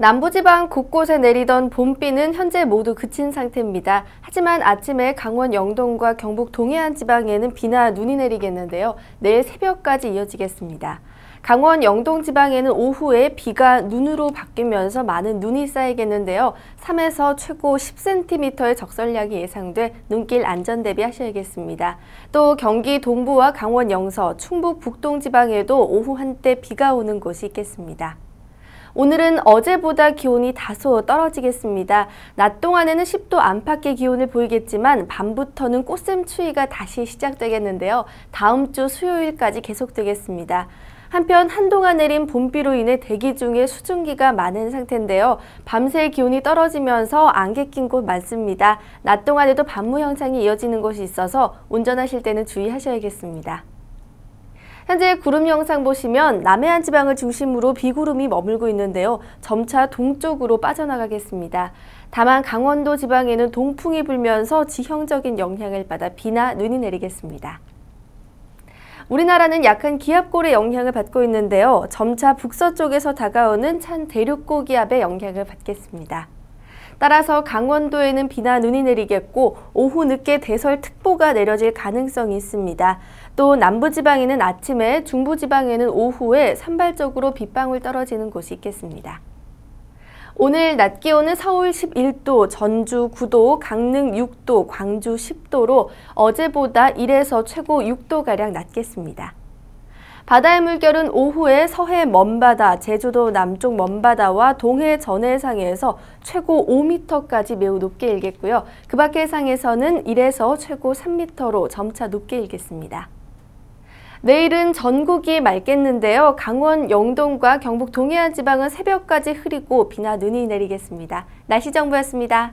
남부지방 곳곳에 내리던 봄비는 현재 모두 그친 상태입니다. 하지만 아침에 강원 영동과 경북 동해안 지방에는 비나 눈이 내리겠는데요. 내일 새벽까지 이어지겠습니다. 강원 영동 지방에는 오후에 비가 눈으로 바뀌면서 많은 눈이 쌓이겠는데요. 3에서 최고 10cm의 적설량이 예상돼 눈길 안전 대비하셔야겠습니다. 또 경기 동부와 강원 영서, 충북 북동 지방에도 오후 한때 비가 오는 곳이 있겠습니다. 오늘은 어제보다 기온이 다소 떨어지겠습니다. 낮 동안에는 10도 안팎의 기온을 보이겠지만 밤부터는 꽃샘 추위가 다시 시작되겠는데요. 다음 주 수요일까지 계속되겠습니다. 한편 한동안 내린 봄비로 인해 대기 중에 수증기가 많은 상태인데요. 밤새 기온이 떨어지면서 안개 낀 곳 많습니다. 낮 동안에도 반무 현상이 이어지는 곳이 있어서 운전하실 때는 주의하셔야겠습니다. 현재 구름 영상 보시면 남해안 지방을 중심으로 비구름이 머물고 있는데요. 점차 동쪽으로 빠져나가겠습니다. 다만 강원도 지방에는 동풍이 불면서 지형적인 영향을 받아 비나 눈이 내리겠습니다. 우리나라는 약한 기압골의 영향을 받고 있는데요. 점차 북서쪽에서 다가오는 찬 대륙고 기압의 영향을 받겠습니다. 따라서 강원도에는 비나 눈이 내리겠고 오후 늦게 대설특보가 내려질 가능성이 있습니다. 또 남부지방에는 아침에, 중부지방에는 오후에 산발적으로 빗방울 떨어지는 곳이 있겠습니다. 오늘 낮 기온은 서울 11도, 전주 9도, 강릉 6도, 광주 10도로 어제보다 1에서 최고 6도가량 낮겠습니다. 바다의 물결은 오후에 서해 먼바다, 제주도 남쪽 먼바다와 동해 전해상에서 최고 5m까지 매우 높게 일겠고요. 그 밖의 상에서는 1에서 최고 3m로 점차 높게 일겠습니다. 내일은 전국이 맑겠는데요. 강원 영동과 경북 동해안 지방은 새벽까지 흐리고 비나 눈이 내리겠습니다. 날씨 정보였습니다.